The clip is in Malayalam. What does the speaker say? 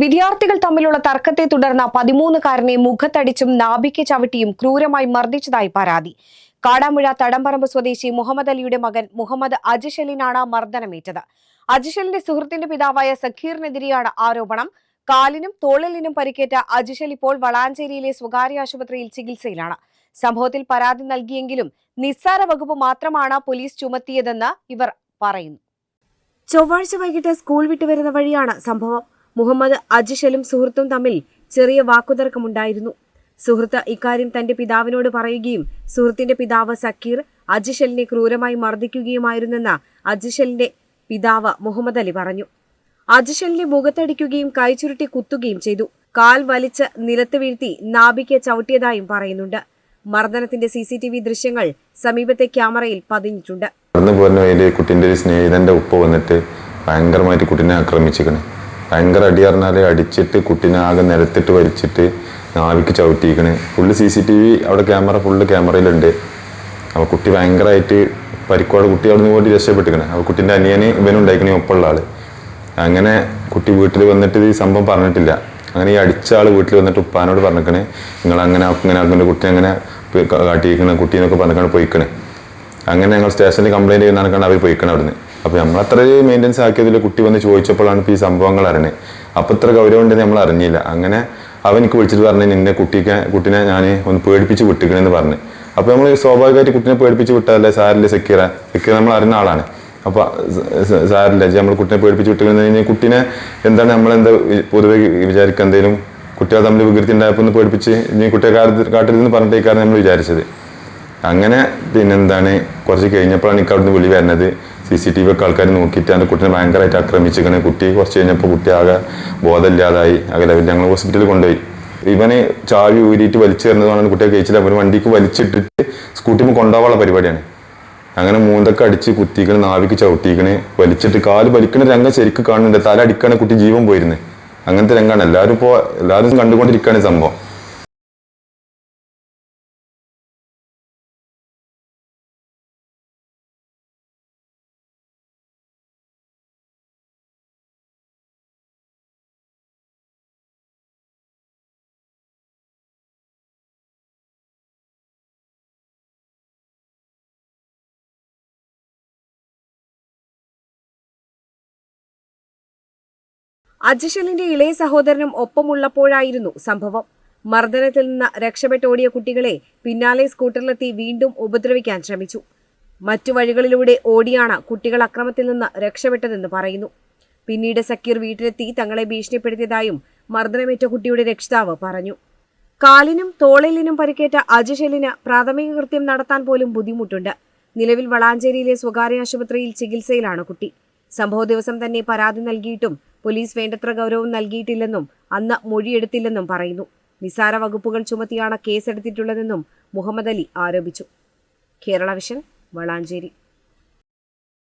വിദ്യാർത്ഥികൾ തമ്മിലുള്ള തർക്കത്തെ തുടർന്ന് പതിമൂന്നുകാരനെ മുഖത്തടിച്ചും നാഭിക്ക് ചവിട്ടിയും ക്രൂരമായി മർദ്ദിച്ചതായി പരാതി. കാടാമുഴ തടംപറമ്പ് സ്വദേശി മുഹമ്മദ് അലിയുടെ മകൻ മുഹമ്മദ് അജിഷലിനാണ് മർദ്ദനമേറ്റത്. അജിഷലിന്റെ സുഹൃത്തിന്റെ പിതാവായ സഖീറിനെതിരെയാണ് ആരോപണം. കാലിനും തോളലിനും പരിക്കേറ്റ അജിഷൽ ഇപ്പോൾ വളാഞ്ചേരിയിലെ സ്വകാര്യ ആശുപത്രിയിൽ ചികിത്സയിലാണ്. സംഭവത്തിൽ പരാതി നൽകിയെങ്കിലും നിസ്സാര വകുപ്പ് മാത്രമാണ് പോലീസ് ചുമത്തിയതെന്ന് ഇവർ പറയുന്നു. ചൊവ്വാഴ്ച വൈകിട്ട് സ്കൂൾ വിട്ടുവരുന്ന വഴിയാണ് സംഭവം. മുഹമ്മദ് അജിഷലും സുഹൃത്തും തമ്മിൽ ചെറിയ വാക്കുതർക്കമുണ്ടായിരുന്നു. സുഹൃത്ത് ഇക്കാര്യം തന്റെ പിതാവിനോട് പറയുകയും സുഹൃത്തിന്റെ പിതാവ് സക്കീർ അജിഷലിനെ ക്രൂരമായി മർദ്ദിക്കുകയുമായിരുന്നെന്ന് അജിഷലിന്റെ പിതാവ് മുഹമ്മദ് അലി പറഞ്ഞു. അജിഷലിനെ മുഖത്തടിക്കുകയും കൈചുരുട്ടി കുത്തുകയും ചെയ്തു. കാൽ വലിച്ച് നിലത്ത് വീഴ്ത്തി നാഭിക്ക് ചവിട്ടിയതായും പറയുന്നുണ്ട്. മർദ്ദനത്തിന്റെ സി സി ടി വി ദൃശ്യങ്ങൾ സമീപത്തെ ക്യാമറയിൽ പതിഞ്ഞിട്ടുണ്ട്. നടന്നു ഒരു സ്നേഹിതന്റെ ഉപ്പ വന്നിട്ട് ഭയങ്കരമായിട്ട് കുട്ടീനെ ആക്രമിച്ചിക്കണ് ഭയങ്കര അടി പറഞ്ഞാൽ അടിച്ചിട്ട് കുട്ടീനെ ആകെ നിരത്തിട്ട് വലിച്ചിട്ട് നാവിക്ക് ചവിട്ടിയിരിക്കണ്. Full C C T V അവിടെ ക്യാമറ ഫുള്ള് ക്യാമറയിലുണ്ട് അപ്പോൾ കുട്ടി ഭയങ്കരമായിട്ട് പരിക്കോടെ കുട്ടി അവിടെ നിന്ന് പോയിട്ട് രക്ഷപ്പെട്ടിരിക്കണേ. അപ്പോൾ കുട്ടീന്റെ അനിയന് ഇവനുണ്ടായിക്കണേ ഒപ്പമുള്ള ആൾ. അങ്ങനെ കുട്ടി വീട്ടിൽ വന്നിട്ട് ഈ സംഭവം പറഞ്ഞിട്ടില്ല. അങ്ങനെ ഈ അടിച്ച ആൾ വീട്ടിൽ വന്നിട്ട് ഉപ്പാനോട് പറഞ്ഞിരിക്കണേ. നിങ്ങൾ അങ്ങനെ അങ്ങനെ ആക്കുന്ന കുട്ടി അങ്ങനെ കാട്ടിയിരിക്കണ. കുട്ടീനൊക്കെ പറഞ്ഞിട്ടാണ് പോയിക്കണേ. അങ്ങനെ ഞങ്ങൾ സ്റ്റേഷനിൽ കംപ്ലൈന്റ് ചെയ്യുന്നതാണ് അവർ പോയിക്കണം അവിടുന്ന്. അപ്പൊ നമ്മൾ അത്രയും മെയിന്റെനൻസ് ആക്കിയതിൽ കുട്ടി വന്ന് ചോദിച്ചപ്പോഴാണ് ഇപ്പൊ ഈ സംഭവങ്ങൾ അറിഞ്ഞത്. അപ്പൊ ഇത്ര ഗൗരവം ഉണ്ടെന്ന് നമ്മൾ അറിഞ്ഞില്ല. അങ്ങനെ അവൻ എനിക്ക് വിളിച്ചിട്ട് പറഞ്ഞു നിന്നെ കുട്ടിക്ക് കുട്ടിനെ ഞാൻ ഒന്ന് പേടിപ്പിച്ച് വിട്ടിക്കണെന്ന് പറഞ്ഞു. അപ്പോൾ നമ്മൾ സ്വാഭാവികമായിട്ട് കുട്ടിനെ പേടിപ്പിച്ച് വിട്ടതല്ലേ സാരില്ലേ സെക്യൂറ സെക്യൂർ നമ്മൾ അറിയുന്ന ആളാണ്. അപ്പോൾ സാറില്ല നമ്മൾ കുട്ടിനെ പേടിപ്പിച്ച് വിട്ടിക്കണെന്ന് കഴിഞ്ഞാൽ കുട്ടിനെ എന്താണ് നമ്മൾ എന്താ പൊതുവെ വിചാരിക്കുക എന്തെങ്കിലും കുട്ടികൾ തമ്മിൽ വികൃതി ഉണ്ടായപ്പോൾ ഒന്ന് പേടിപ്പിച്ച് ഇനി കുട്ടിയെ കാട്ടിൽ നിന്ന് പറഞ്ഞിട്ടേക്കാണ് നമ്മൾ വിചാരിച്ചത്. അങ്ങനെ പിന്നെന്താണ്? കുറച്ച് കഴിഞ്ഞപ്പോഴാണ് എനിക്ക് അവിടുന്ന് വിളി വരുന്നത് സി സി ടി വി ഒക്കെ ആൾക്കാർ നോക്കിയിട്ട് എന്റെ കുട്ടീനെ ഭയങ്കരമായിട്ട് ആക്രമിച്ചിരിക്കണേ. കുട്ടി കുറച്ച് കഴിഞ്ഞപ്പോൾ കുട്ടി ആകെ ബോധമില്ലാതായി. ആകെ ഞങ്ങൾ ഹോസ്പിറ്റലിൽ കൊണ്ടുപോയി. ഇവനെ ചാവി ഊരിയിട്ട് വലിച്ചു തരുന്നതാണ് കുട്ടിയെ കഴിച്ചില്ല. അവർ വണ്ടിക്ക് വലിച്ചിട്ടിട്ട് സ്കൂട്ടിമ്മ കൊണ്ടുപോകാനുള്ള പരിപാടിയാണ്. അങ്ങനെ മൂന്നൊക്കെ അടിച്ച് കുത്തിക്കണ് നാവിക്ക് ചവിട്ടിക്കണ് വലിച്ചിട്ട് കാൽ വലിക്കണ രംഗം ശരിക്കും കാണുന്നുണ്ട്. തല അടിക്കണ കുട്ടി ജീവൻ പോയിരുന്നത് അങ്ങനത്തെ രംഗമാണ് എല്ലാവരും ഇപ്പോൾ എല്ലാവരും കണ്ടുകൊണ്ടിരിക്കുകയാണ് സംഭവം. അജിഷലിന്റെ ഇളയ സഹോദരനും ഒപ്പമുള്ളപ്പോഴായിരുന്നു സംഭവം. മർദ്ദനത്തിൽ നിന്ന് രക്ഷപ്പെട്ടോടിയ കുട്ടികളെ പിന്നാലെ സ്കൂട്ടറിലെത്തി വീണ്ടും ഉപദ്രവിക്കാൻ ശ്രമിച്ചു. മറ്റു വഴികളിലൂടെ ഓടിയാണ് കുട്ടികൾ അക്രമത്തിൽ നിന്ന് രക്ഷപ്പെട്ടതെന്ന് പറയുന്നു. പിന്നീട് സക്കീർ വീട്ടിലെത്തി തങ്ങളെ ഭീഷണിപ്പെടുത്തിയതായും മർദ്ദനമേറ്റ കുട്ടിയുടെ രക്ഷിതാവ് പറഞ്ഞു. കാലിനും തോളലിനും പരിക്കേറ്റ അജിഷലിന് പ്രാഥമിക കൃത്യം നടത്താൻ പോലും ബുദ്ധിമുട്ടുണ്ട്. നിലവിൽ വളാഞ്ചേരിയിലെ സ്വകാര്യ ആശുപത്രിയിൽ ചികിത്സയിലാണ് കുട്ടി. സംഭവ ദിവസം തന്നെ പരാതി നൽകിയിട്ടും പോലീസ് വേണ്ടത്ര ഗൗരവം നൽകിയിട്ടില്ലെന്നും അന്ന് മൊഴിയെടുത്തില്ലെന്നും പറയുന്നു. നിസാര വകുപ്പുകൾ ചുമത്തിയാണ് കേസെടുത്തിട്ടുള്ളതെന്നും മുഹമ്മദ് അലി ആരോപിച്ചു. കേരള വിഷൻ വളാഞ്ചേരി.